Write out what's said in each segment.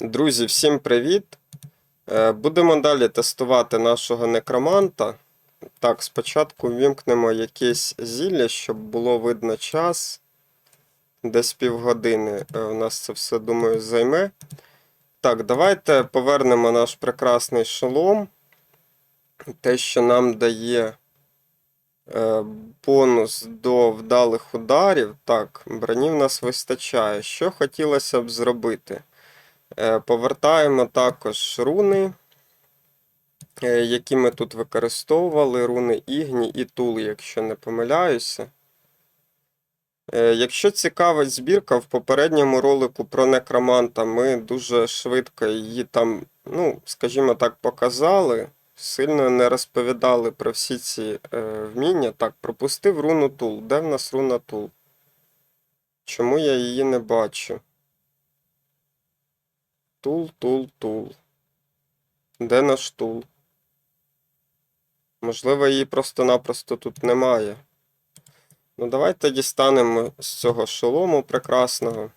Друзі, всім привіт! Е, Будемо далі тестувати нашого некроманта. Так, спочатку вімкнемо якесь зілля, щоб було видно час. Десь півгодини е, у нас це все, думаю, займе. Так, давайте повернемо наш прекрасний шолом. Те, що нам дає е, бонус до вдалих ударів. Так, броні в нас вистачає. Що хотілося б зробити? Е, Повертаємо також руни, е, які ми тут використовували, руни Ігні і Тул, якщо не помиляюся. Е, Якщо цікавить збірка, в попередньому ролику про некроманта ми дуже швидко її там, ну, скажімо так, показали. Сильно не розповідали про всі ці е, вміння. Так, пропустив руну Тул. Де в нас руна Тул? Чому я її не бачу? Тул, тул, тул. Де наш тул? Можливо, її просто-напросто тут немає. Ну, давайте дістанемо з цього шолому прекрасного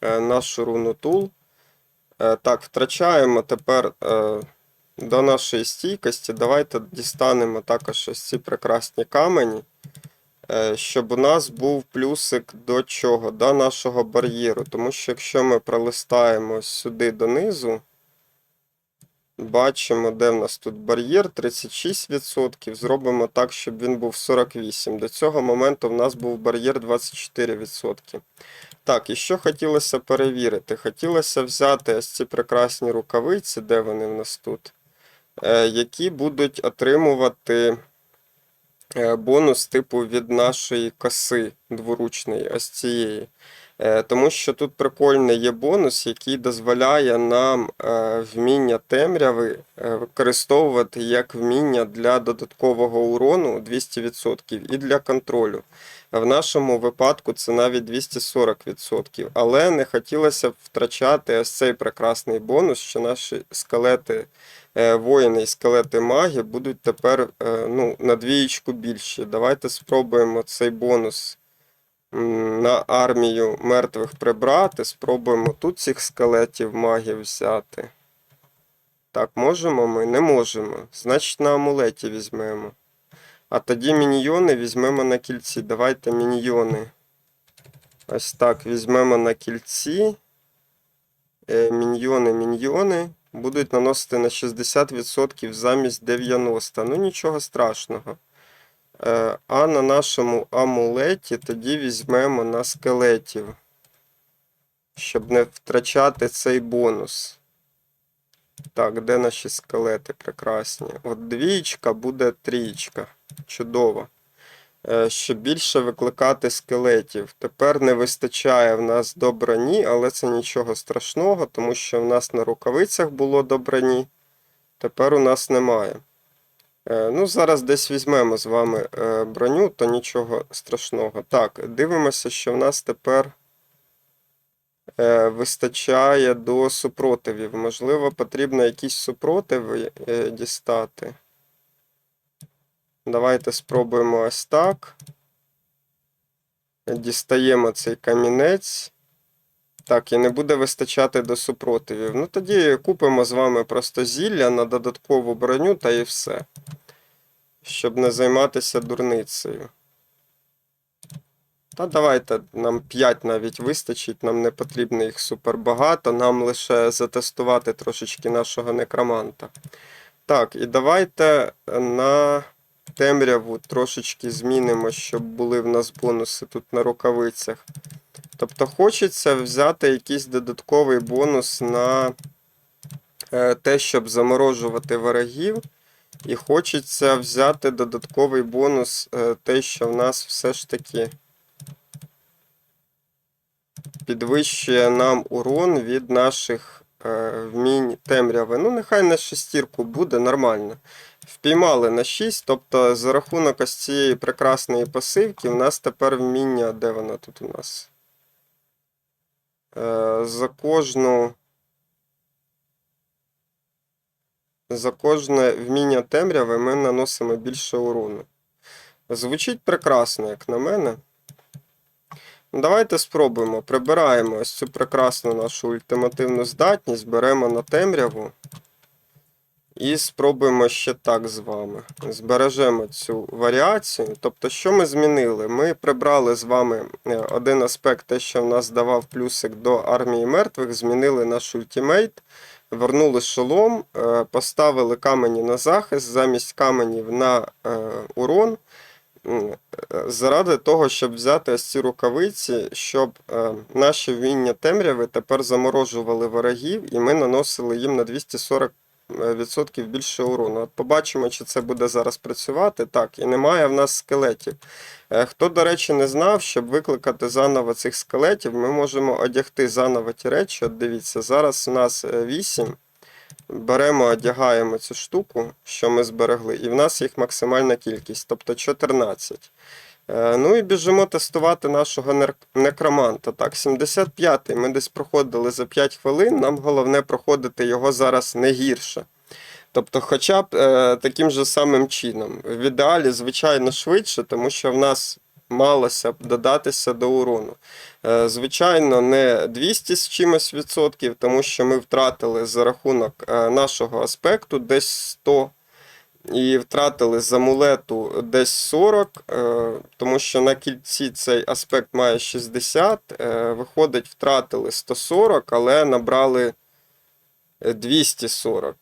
е, нашу руну тул. Е, так, втрачаємо тепер е, до нашої стійкості. Давайте дістанемо також ось ці прекрасні камені. Е, щоб у нас був плюсик до чого? До нашого бар'єру. Тому що якщо ми пролистаємо сюди донизу, бачимо, де в нас тут бар'єр 36%. Зробимо так, щоб він був 48%. До цього моменту в нас був бар'єр 24%. Так, і що хотілося перевірити? Хотілося взяти ось ці прекрасні рукавиці, де вони в нас тут, е, які будуть отримувати бонус типу від нашої коси дворучної, ось цієї. Е, Тому що тут прикольний є бонус, який дозволяє нам е, вміння темряви е, використовувати як вміння для додаткового урону 200% і для контролю. В нашому випадку це навіть 240%. Але не хотілося б втрачати ось цей прекрасний бонус, що наші скелети е, воїни і скелети маги будуть тепер е, ну, на двієчку більші. Давайте спробуємо цей бонус на армію мертвих прибрати. Спробуємо тут цих скелетів магів взяти. Так, можемо ми? Не можемо. Значить, на амулеті візьмемо. А тоді міньйони візьмемо на кільці. Давайте міньйони. Ось так, візьмемо на кільці. Е, міньйони, міньйони будуть наносити на 60% замість 90%. Ну нічого страшного. Е, а на нашому амулеті тоді візьмемо на скелетів, щоб не втрачати цей бонус. Так, де наші скелети прекрасні? От двієчка буде трієчка. Чудово. Е, Щоб більше викликати скелетів. Тепер не вистачає в нас до броні, але це нічого страшного, тому що в нас на рукавицях було до броні. Тепер у нас немає. Е, Ну, зараз десь візьмемо з вами е, броню, то нічого страшного. Так, дивимося, що в нас тепер вистачає до супротивів. Можливо, потрібно якісь супротиви дістати. Давайте спробуємо ось так. Дістаємо цей камінець. Так, і не буде вистачати до супротивів. Ну тоді купимо з вами просто зілля на додаткову броню та і все. Щоб не займатися дурницею. Та давайте нам 5 навіть вистачить, нам не потрібно їх супер багато, нам лише затестувати трошечки нашого некроманта. Так, і давайте на темряву трошечки змінимо, щоб були в нас бонуси тут на рукавицях. Тобто хочеться взяти якийсь додатковий бонус на е, те, щоб заморожувати ворогів. І хочеться взяти додатковий бонус, е, те, що в нас все ж таки підвищує нам урон від наших е, вмінь темряви. Ну, нехай на шестірку буде нормально. Впіймали на 6, тобто за рахунок ось цієї прекрасної пасивки, в нас тепер вміння, де вона тут у нас? Е, за кожну. За кожне вміння темряви ми наносимо більше урону. Звучить прекрасно, як на мене. Давайте спробуємо. Прибираємо ось цю прекрасну нашу ультимативну здатність, беремо на темряву. І спробуємо ще так з вами. Збережемо цю варіацію. Тобто, що ми змінили? Ми прибрали з вами е, один аспект, те, що в нас давав плюсик до армії мертвих, змінили наш ультимейт, вернули шолом, е, поставили камені на захист, замість каменів на е, урон. Заради того, щоб взяти ось ці рукавиці, щоб е, наші вміння темряви тепер заморожували ворогів, і ми наносили їм на 240 е, відсотків більше урону. От побачимо, чи це буде зараз працювати. Так, і немає в нас скелетів. Е, Хто, до речі, не знав, щоб викликати заново цих скелетів, ми можемо одягти заново ті речі. От дивіться, зараз у нас 8. Беремо, одягаємо цю штуку, що ми зберегли, і в нас їх максимальна кількість, тобто 14. Е, Ну і біжимо тестувати нашого некроманта. Так, 75-й ми десь проходили за 5 хвилин, нам головне проходити його зараз не гірше. Тобто, хоча б е, таким же самим чином. В ідеалі, звичайно, швидше, тому що в нас малося б додатися до урону. Е, Звичайно, не 200 з чимось відсотків, тому що ми втратили за рахунок е, нашого аспекту десь 100. І втратили з амулету десь 40, е, тому що на кільці цей аспект має 60. е, Виходить, втратили 140, але набрали е, 240.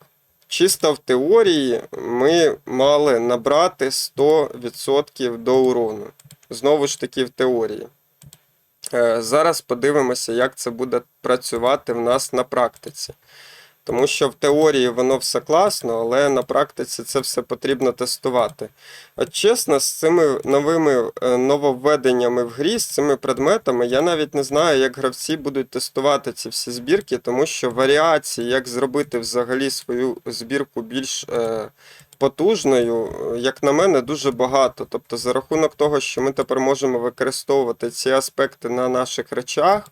Чисто в теорії ми мали набрати 100% до урону. Знову ж таки, в теорії. Е, Зараз подивимося, як це буде працювати в нас на практиці. Тому що в теорії воно все класно, але на практиці це все потрібно тестувати. От чесно, з цими новими е, нововведеннями в грі, з цими предметами, я навіть не знаю, як гравці будуть тестувати ці всі збірки, тому що варіації, як зробити взагалі свою збірку більш е, потужною, як на мене, дуже багато. Тобто, за рахунок того, що ми тепер можемо використовувати ці аспекти на наших речах.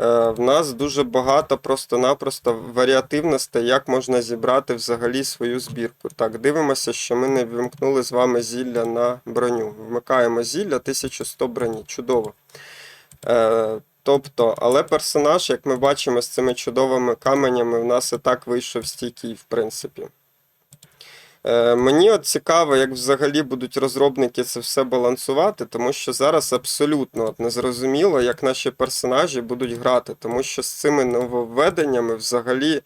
Е, В нас дуже багато просто-напросто варіативностей, як можна зібрати взагалі свою збірку. Так, дивимося, що ми не вимкнули з вами зілля на броню. Вмикаємо зілля 1100 броні. Чудово. Е, Тобто, але персонаж, як ми бачимо, з цими чудовими каменями, в нас і так вийшов стійкий, в принципі. Е, Мені от цікаво, як взагалі будуть розробники це все балансувати, тому що зараз абсолютно от незрозуміло, як наші персонажі будуть грати, тому що з цими нововведеннями взагалі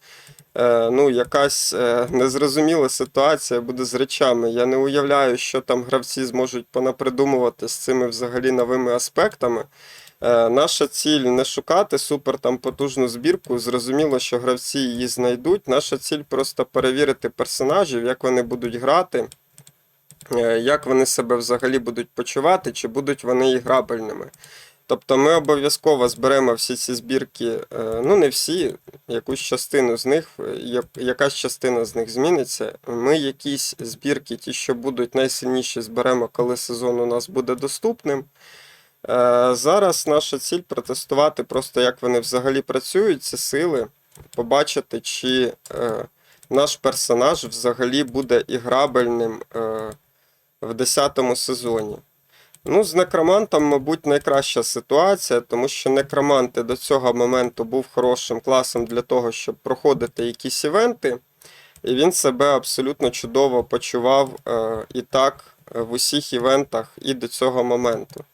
е, ну, якась е, незрозуміла ситуація буде з речами. Я не уявляю, що там гравці зможуть понапридумувати з цими взагалі новими аспектами. Е, Наша ціль не шукати супер там потужну збірку. Зрозуміло, що гравці її знайдуть. Наша ціль просто перевірити персонажів, як вони будуть грати, е, як вони себе взагалі будуть почувати, чи будуть вони і грабельними. Тобто ми обов'язково зберемо всі ці збірки, е, ну не всі, якусь частину з них, якась частина з них зміниться. Ми якісь збірки, ті, що будуть найсильніші, зберемо, коли сезон у нас буде доступним. Е, Зараз наша ціль протестувати просто, як вони взагалі працюють, ці сили, побачити, чи е, наш персонаж взагалі буде іграбельним е, в 10 сезоні. Ну, з некромантом, мабуть, найкраща ситуація, тому що некромант до цього моменту був хорошим класом для того, щоб проходити якісь івенти, і він себе абсолютно чудово почував і так в усіх івентах і до цього моменту.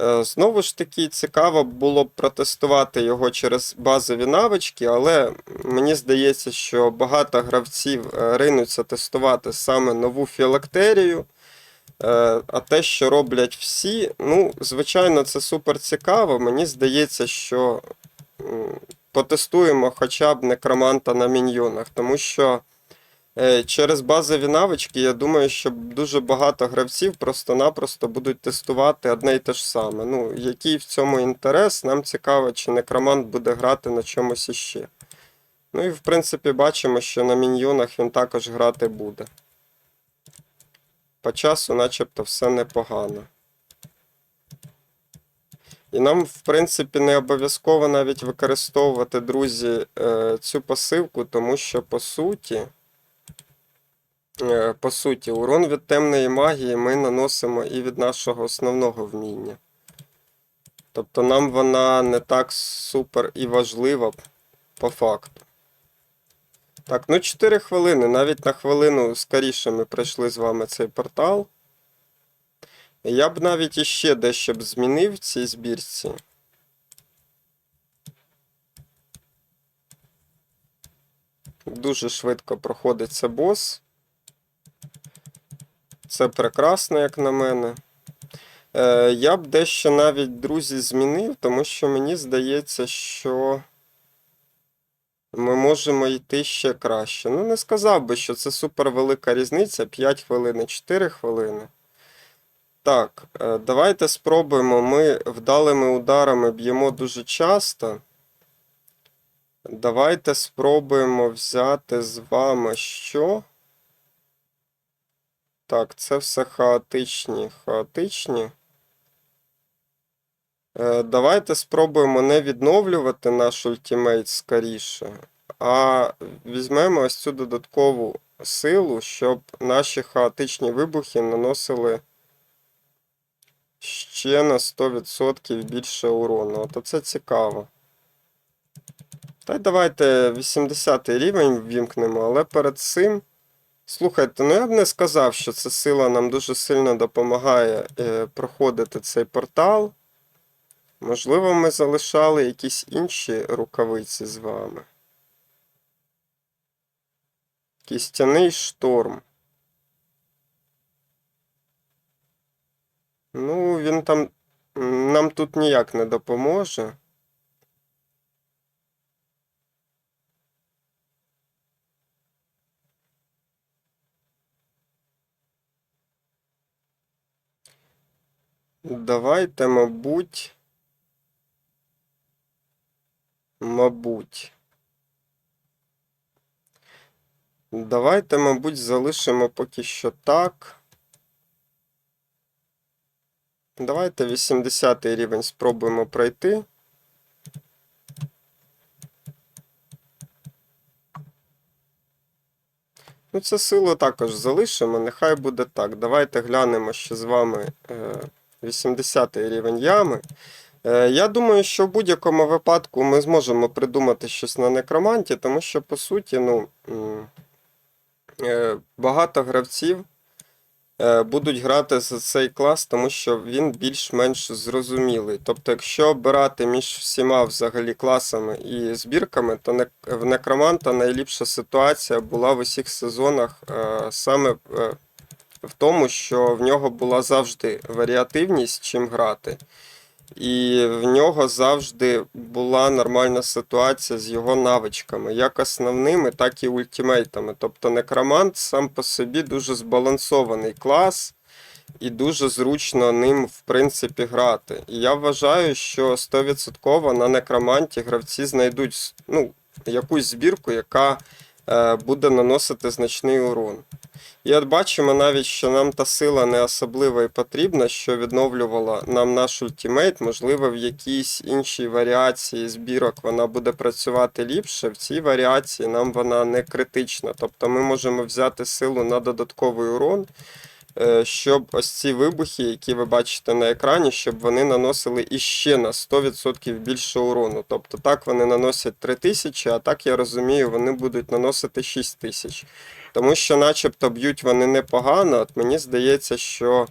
Е, Знову ж таки, цікаво було б протестувати його через базові навички, але мені здається, що багато гравців е, ринуться тестувати саме нову філактерію. Е, А те, що роблять всі, ну, звичайно, це супер цікаво. Мені здається, що потестуємо хоча б некроманта на міньйонах, тому що через базові навички, я думаю, що дуже багато гравців просто-напросто будуть тестувати одне й те ж саме. Ну, який в цьому інтерес, нам цікаво, чи некромант буде грати на чомусь іще. Ну і в принципі бачимо, що на міньйонах він також грати буде. По часу, начебто, все непогано. І нам, в принципі, не обов'язково навіть використовувати, друзі, е, цю пасивку, тому що по суті, е, по суті, урон від темної магії ми наносимо і від нашого основного вміння. Тобто нам вона не так супер і важлива по факту. Так, ну 4 хвилини. Навіть на хвилину скоріше ми пройшли з вами цей портал. Я б навіть іще дещо б змінив в цій збірці. Дуже швидко проходиться бос. Це прекрасно, як на мене. Е, я б дещо навіть, друзі, змінив, тому що мені здається, що ми можемо йти ще краще. Ну, не сказав би, що це супер велика різниця. 5 хвилин і 4 хвилини. Так, е, давайте спробуємо. Ми вдалими ударами б'ємо дуже часто. Давайте спробуємо взяти з вами що? Так, це все хаотичні, хаотичні. Е, Давайте спробуємо не відновлювати наш ультимейт скоріше, а візьмемо ось цю додаткову силу, щоб наші хаотичні вибухи наносили ще на 100% більше урону. От оце цікаво. Та й давайте 80 рівень ввімкнемо, але перед цим. Слухайте, ну я б не сказав, що ця сила нам дуже сильно допомагає е, проходити цей портал. Можливо, ми залишали якісь інші рукавиці з вами. Кістяний шторм. Ну, він там нам тут ніяк не допоможе. Давайте, мабуть. Мабуть. Давайте, мабуть, залишимо поки що так. Давайте 80 рівень спробуємо пройти. Ну, це силу також залишимо, нехай буде так. Давайте глянемо ще з вами е, 80 рівень ями. Е, Я думаю, що в будь-якому випадку ми зможемо придумати щось на некроманті, тому що, по суті, ну, е, багато гравців е, будуть грати за цей клас, тому що він більш-менш зрозумілий. Тобто, якщо обирати між всіма взагалі класами і збірками, то в некроманта найліпша ситуація була в усіх сезонах саме в тому, що в нього була завжди варіативність, чим грати. І в нього завжди була нормальна ситуація з його навичками, як основними, так і ультимейтами. Тобто некромант сам по собі дуже збалансований клас, і дуже зручно ним, в принципі, грати. І я вважаю, що 100% на некроманті гравці знайдуть ну, якусь збірку, яка буде наносити значний урон. І от бачимо навіть, що нам та сила не особливо і потрібна, що відновлювала нам наш ультимейт. Можливо, в якійсь іншій варіації збірок вона буде працювати ліпше. В цій варіації нам вона не критична. Тобто ми можемо взяти силу на додатковий урон, е, щоб ось ці вибухи, які ви бачите на екрані, щоб вони наносили іще на 100% більше урону. Тобто так вони наносять 3000, а так я розумію, вони будуть наносити 6000. Тому що, начебто, б'ють вони непогано, от мені здається, що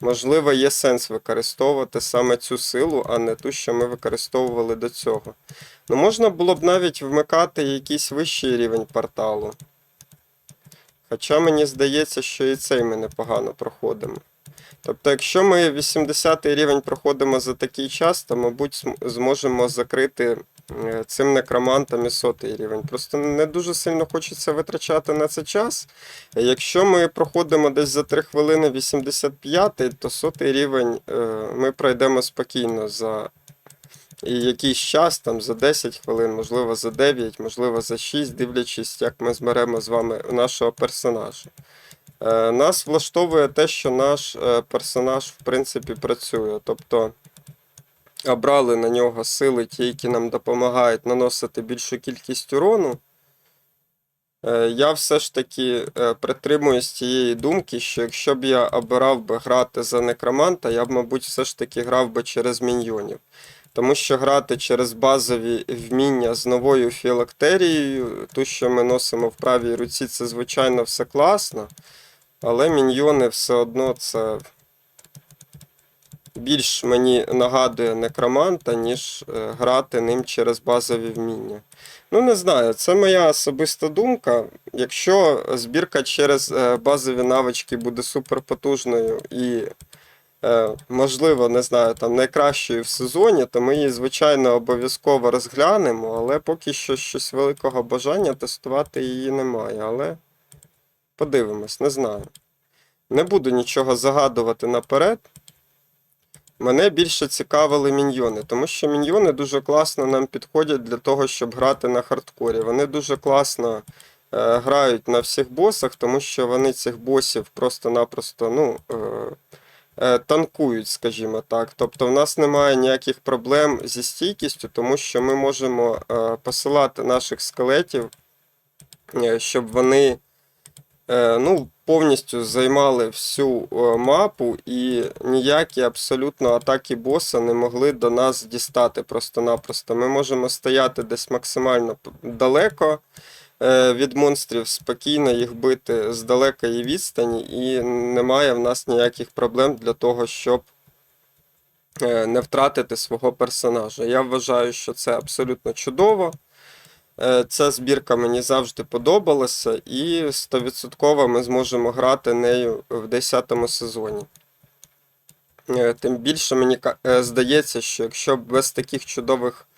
можливо є сенс використовувати саме цю силу, а не ту, що ми використовували до цього. Ну, можна було б навіть вмикати якийсь вищий рівень порталу. Хоча мені здається, що і цей ми непогано проходимо. Тобто, якщо ми 80 рівень проходимо за такий час, то, мабуть, зможемо закрити е, цим некромантом і сотий рівень. Просто не дуже сильно хочеться витрачати на це час. Якщо ми проходимо десь за 3 хвилини 85, то сотий рівень е, ми пройдемо спокійно за і якийсь час, там за 10 хвилин, можливо за 9, можливо за 6, дивлячись, як ми зберемо з вами нашого персонажа. Е, Нас влаштовує те, що наш е, персонаж в принципі працює. Тобто обрали на нього сили, ті, які нам допомагають наносити більшу кількість урону. Е, Я все ж таки притримуюсь цієї думки, що якщо б я обирав би грати за некроманта, я б, мабуть, все ж таки грав би через міньйонів. Тому що грати через базові вміння з новою філактерією, ту, що ми носимо в правій руці, це звичайно все класно. Але міньйони все одно це більш мені нагадує некроманта, ніж е, грати ним через базові вміння. Ну, не знаю, це моя особиста думка. Якщо збірка через е, базові навички буде суперпотужною і, можливо, не знаю, там найкращою в сезоні, то ми її, звичайно, обов'язково розглянемо, але поки що щось великого бажання тестувати її немає. Але подивимось, не знаю. Не буду нічого загадувати наперед. Мене більше цікавили міньйони, тому що міньйони дуже класно нам підходять для того, щоб грати на хардкорі. Вони дуже класно е, грають на всіх босах, тому що вони цих босів просто-напросто ну, е, е, танкують, скажімо так. Тобто в нас немає ніяких проблем зі стійкістю, тому що ми можемо е, посилати наших скелетів, е, щоб вони е, ну, повністю займали всю е, мапу, і ніякі абсолютно атаки боса не могли до нас дістати просто-напросто. Ми можемо стояти десь максимально далеко е, від монстрів, спокійно їх бити з далекої відстані, і немає в нас ніяких проблем для того, щоб е, не втратити свого персонажа. Я вважаю, що це абсолютно чудово. Е, Ця збірка мені завжди подобалася, і 100% ми зможемо грати нею в 10 сезоні. Е, Тим більше мені е, здається, що якщо без таких чудових е,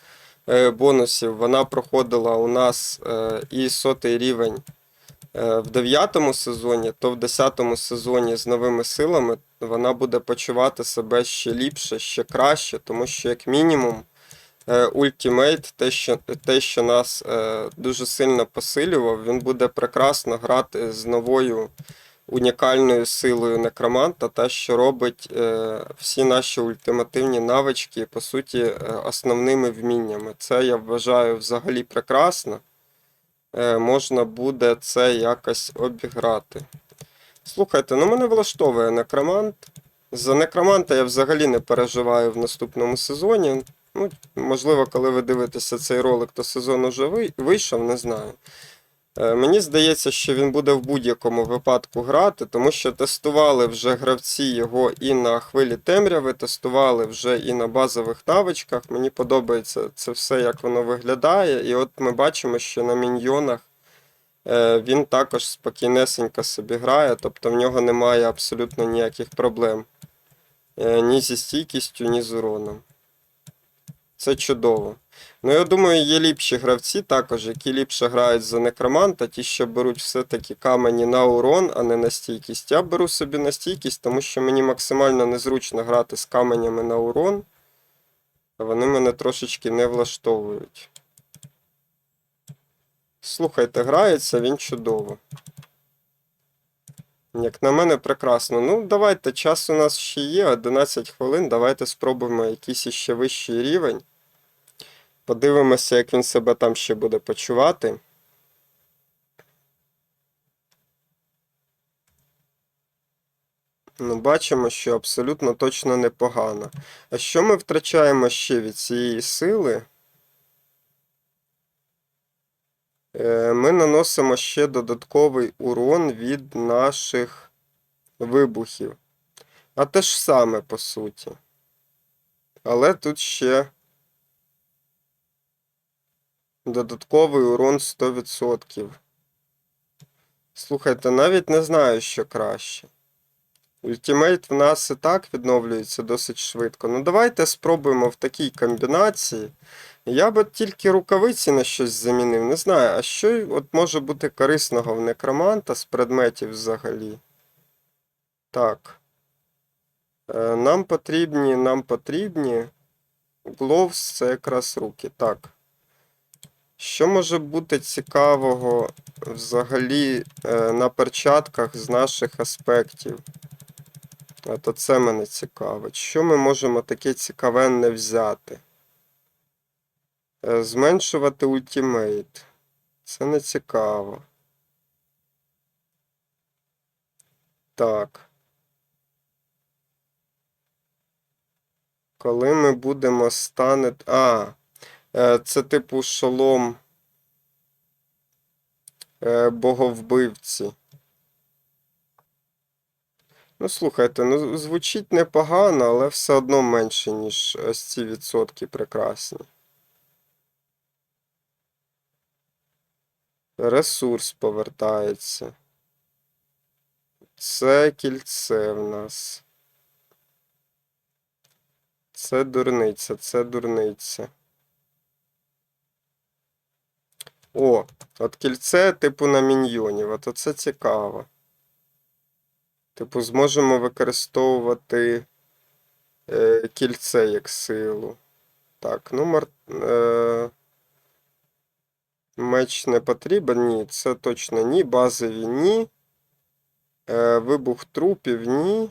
бонусів. Вона проходила у нас е, і сотий рівень е, в 9 сезоні, то в 10 сезоні з новими силами вона буде почувати себе ще ліпше, ще краще, тому що, як мінімум, е, Ultimate, те, що, те, що нас е, дуже сильно посилював, він буде прекрасно грати з новою унікальною силою некроманта, та що робить е, всі наші ультимативні навички, по суті, е, основними вміннями. Це я вважаю взагалі прекрасно. Е, можна буде це якось обіграти. Слухайте, ну мене влаштовує некромант. За некроманта я взагалі не переживаю в наступному сезоні. Ну, можливо, коли ви дивитеся цей ролик, то сезон уже вийшов, не знаю. Е, Мені здається, що він буде в будь-якому випадку грати, тому що тестували вже гравці його і на хвилі темряви, тестували вже і на базових навичках. Мені подобається це все, як воно виглядає. І от ми бачимо, що на міньйонах е, він також спокійнесенько собі грає, тобто в нього немає абсолютно ніяких проблем е, ні зі стійкістю, ні з уроном. Це чудово. Ну, я думаю, є ліпші гравці також, які ліпше грають за некроманта, ті, що беруть все-таки камені на урон, а не на стійкість. Я беру собі на стійкість, тому що мені максимально незручно грати з каменями на урон. Вони мене трошечки не влаштовують. Слухайте, грається він чудово. Як на мене, прекрасно. Ну, давайте, час у нас ще є, 11 хвилин. Давайте спробуємо якийсь іще вищий рівень. Подивимося, як він себе там ще буде почувати. Ну, бачимо, що абсолютно точно непогано. А що ми втрачаємо ще від цієї сили? Е, Ми наносимо ще додатковий урон від наших вибухів. А те ж саме, по суті. Але тут ще додатковий урон 100%. Слухайте, навіть не знаю, що краще. Ультимейт в нас і так відновлюється досить швидко. Ну давайте спробуємо в такій комбінації. Я би тільки рукавиці на щось замінив. Не знаю, а що от може бути корисного в некроманта з предметів взагалі? Так. Е, Нам потрібні, нам потрібні. Гловс це якраз руки. Так. Що може бути цікавого взагалі е, на перчатках з наших аспектів? От оце мене цікавить. Що ми можемо таке цікавенне взяти? Е, зменшувати ультимейт. Це не цікаво. Так. Коли ми будемо стане... А! Це типу шолом е, боговбивці. Ну, слухайте, ну звучить непогано, але все одно менше, ніж ось ці відсотки прекрасні. Ресурс повертається. Це кільце в нас. Це дурниця, це дурниця. О, от кільце типу на міньйонів, от оце цікаво. Типу, зможемо використовувати е, кільце як силу. Так, ну мар... е, меч не потрібен, ні, це точно ні. Базові ні. Е, вибух трупів ні.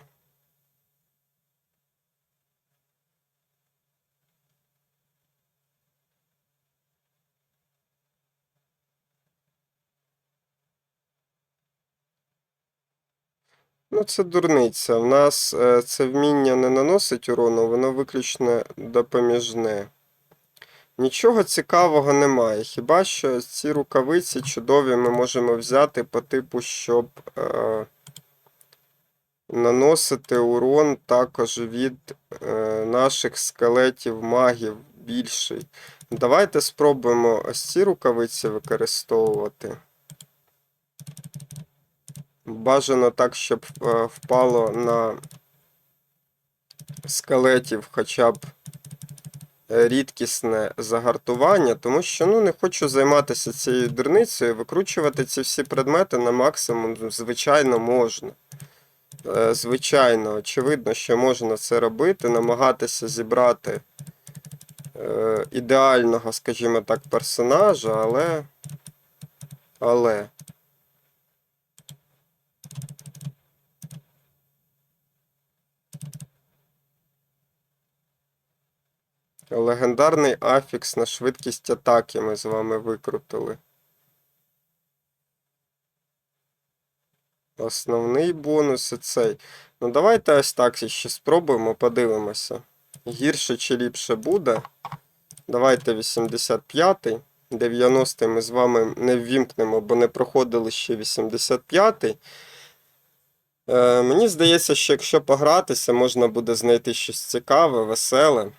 Ну, це дурниця. В нас е, це вміння не наносить урону, воно виключно допоміжне. Нічого цікавого немає. Хіба що ці рукавиці чудові ми можемо взяти по типу, щоб е, наносити урон також від е, наших скелетів магів більший. Давайте спробуємо ось ці рукавиці використовувати. Бажано так, щоб е, впало на скелетів хоча б е, рідкісне загартування, тому що ну, не хочу займатися цією дурницею. Викручувати ці всі предмети на максимум, звичайно, можна. Е, Звичайно, очевидно, що можна це робити, намагатися зібрати ідеального, скажімо так, персонажа, але. Але. Легендарний афікс на швидкість атаки ми з вами викрутили. Основний бонус і цей. Ну, давайте ось так ще спробуємо, подивимося. Гірше чи ліпше буде. Давайте 85-й. 90-й ми з вами не ввімкнемо, бо не проходили ще 85-й. Е, мені здається, що якщо погратися, можна буде знайти щось цікаве, веселе.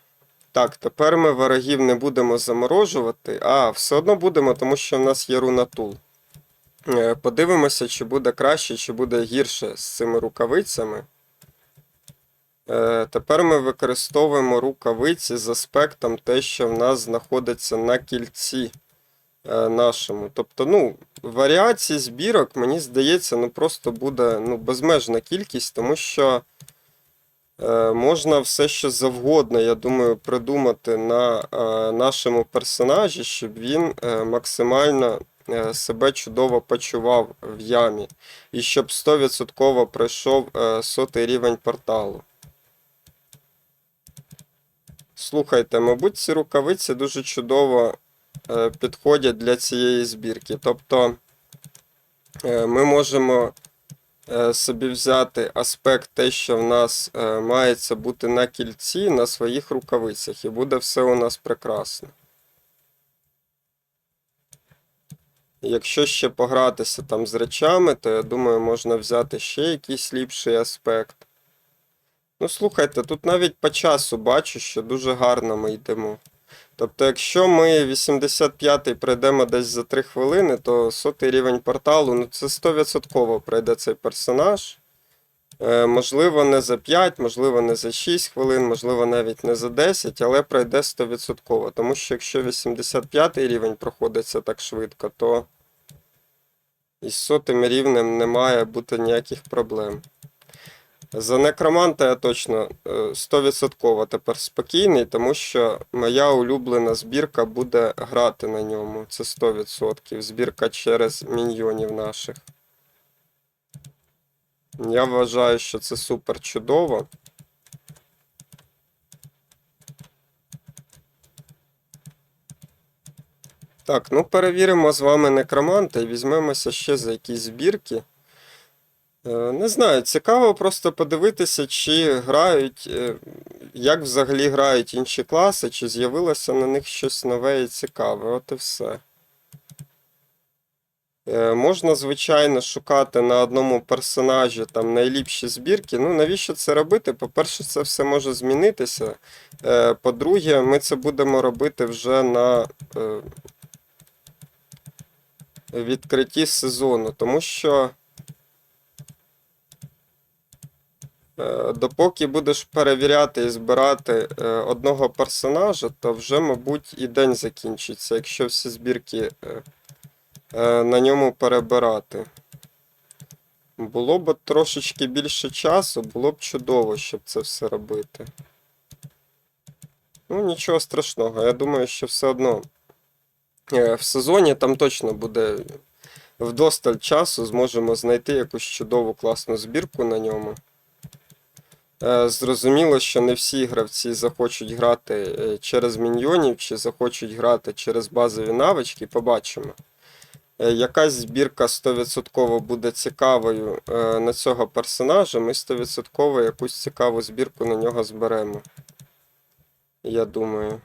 Так, тепер ми ворогів не будемо заморожувати, а все одно будемо, тому що в нас є рунатул. Е, Подивимося, чи буде краще, чи буде гірше з цими рукавицями. Е, Тепер ми використовуємо рукавиці з аспектом те, що в нас знаходиться на кільці е, нашому. Тобто, ну, варіацій збірок, мені здається, ну просто буде ну, безмежна кількість, тому що. Е, Можна все що завгодно, я думаю, придумати на е, нашому персонажі, щоб він е, максимально себе чудово почував в ямі. І щоб 100% пройшов сотий рівень порталу. Слухайте, мабуть, ці рукавиці дуже чудово підходять для цієї збірки. Тобто ми можемо собі взяти аспект те, що в нас е, мається бути на кільці, на своїх рукавицях, і буде все у нас прекрасно. Якщо ще погратися там з речами, то я думаю, можна взяти ще якийсь ліпший аспект. Ну, слухайте, тут навіть по часу бачу, що дуже гарно ми йдемо. Тобто, якщо ми 85-й пройдемо десь за 3 хвилини, то сотий рівень порталу, ну це 100% пройде цей персонаж. Е, можливо, не за 5, можливо, не за 6 хвилин, можливо, навіть не за 10, але пройде 100%. Тому що якщо 85-й рівень проходиться так швидко, то із сотим рівнем не має бути ніяких проблем. За некроманта я точно е, 100% тепер спокійний, тому що моя улюблена збірка буде грати на ньому. Це 100%. Збірка через міньйонів наших. Я вважаю, що це супер чудово. Так, ну перевіримо з вами некроманта і візьмемося ще за якісь збірки. Е, Не знаю, цікаво просто подивитися, чи грають, е, як взагалі грають інші класи, чи з'явилося на них щось нове і цікаве. От і все. Е, Можна, звичайно, шукати на одному персонажі там найліпші збірки. Ну, навіщо це робити? По-перше, це все може змінитися. По-друге, ми це будемо робити вже на відкритті сезону, тому що. Е, Допоки будеш перевіряти і збирати е, одного персонажа, то вже, мабуть, і день закінчиться, якщо всі збірки е, е, на ньому перебирати. Було б трошечки більше часу, було б чудово, щоб це все робити. Ну, нічого страшного. Я думаю, що все одно е, в сезоні там точно буде вдосталь часу, зможемо знайти якусь чудову класну збірку на ньому. Е, Зрозуміло, що не всі гравці захочуть грати е, через міньйонів чи захочуть грати через базові навички. Побачимо. Е, Якась збірка 100% буде цікавою на цього персонажа. Ми 100% якусь цікаву збірку на нього зберемо. Я думаю.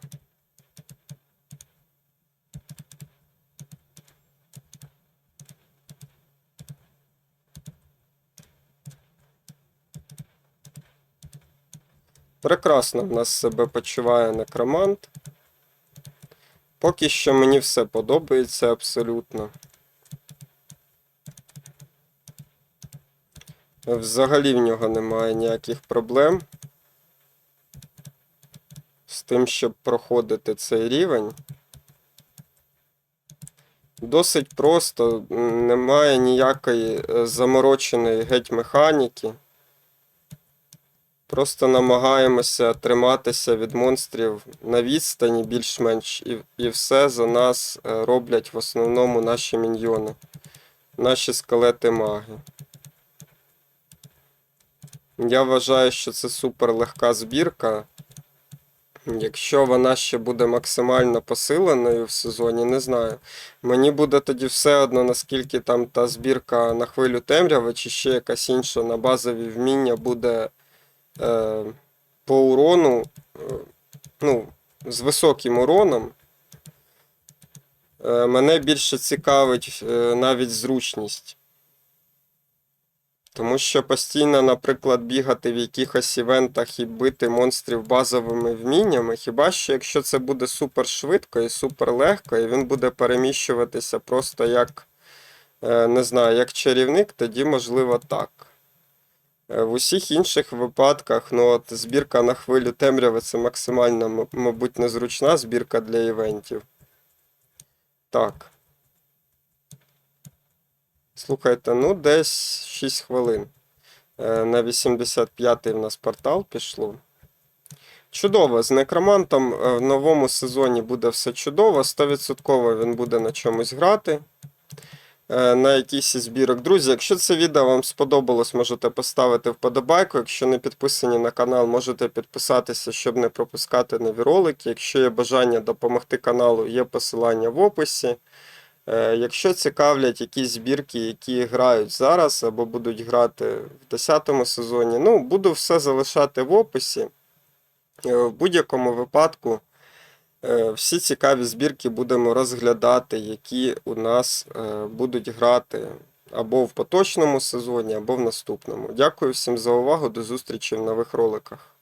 Прекрасно в нас себе почуває некромант. Поки що мені все подобається абсолютно. Взагалі в нього немає ніяких проблем з тим, щоб проходити цей рівень. Досить просто, немає ніякої е, замороченої геть механіки. Просто намагаємося триматися від монстрів на відстані більш-менш, і, і все за нас е, роблять в основному наші міньйони, наші скелети маги. Я вважаю, що це супер легка збірка. Якщо вона ще буде максимально посиленою в сезоні, не знаю. Мені буде тоді все одно, наскільки там та збірка на хвилю темряви, чи ще якась інша на базові вміння буде по урону, е, ну, з високим уроном. Е, мене більше цікавить е, навіть зручність. Тому що постійно, наприклад, бігати в якихось івентах і бити монстрів базовими вміннями, хіба що якщо це буде супер швидко і супер легко, і він буде переміщуватися просто як, е, не знаю, як чарівник, тоді можливо так. Е, В усіх інших випадках, ну от збірка на хвилю темряви це максимально, мабуть, незручна збірка для івентів. Так. Слухайте, ну десь 6 хвилин. Е, На 85-й в нас портал пішло. Чудово, з некромантом е, в новому сезоні буде все чудово. 100% він буде на чомусь грати. Е, На якийсь збірок. Друзі, якщо це відео вам сподобалось, можете поставити вподобайку. Якщо не підписані на канал, можете підписатися, щоб не пропускати нові ролики. Якщо є бажання допомогти каналу, є посилання в описі. Е, Якщо цікавлять якісь збірки, які грають зараз або будуть грати в 10 сезоні, ну, буду все залишати в описі. Е, В будь-якому випадку всі цікаві збірки будемо розглядати, які у нас е, будуть грати або в поточному сезоні, або в наступному. Дякую всім за увагу. До зустрічі в нових роликах.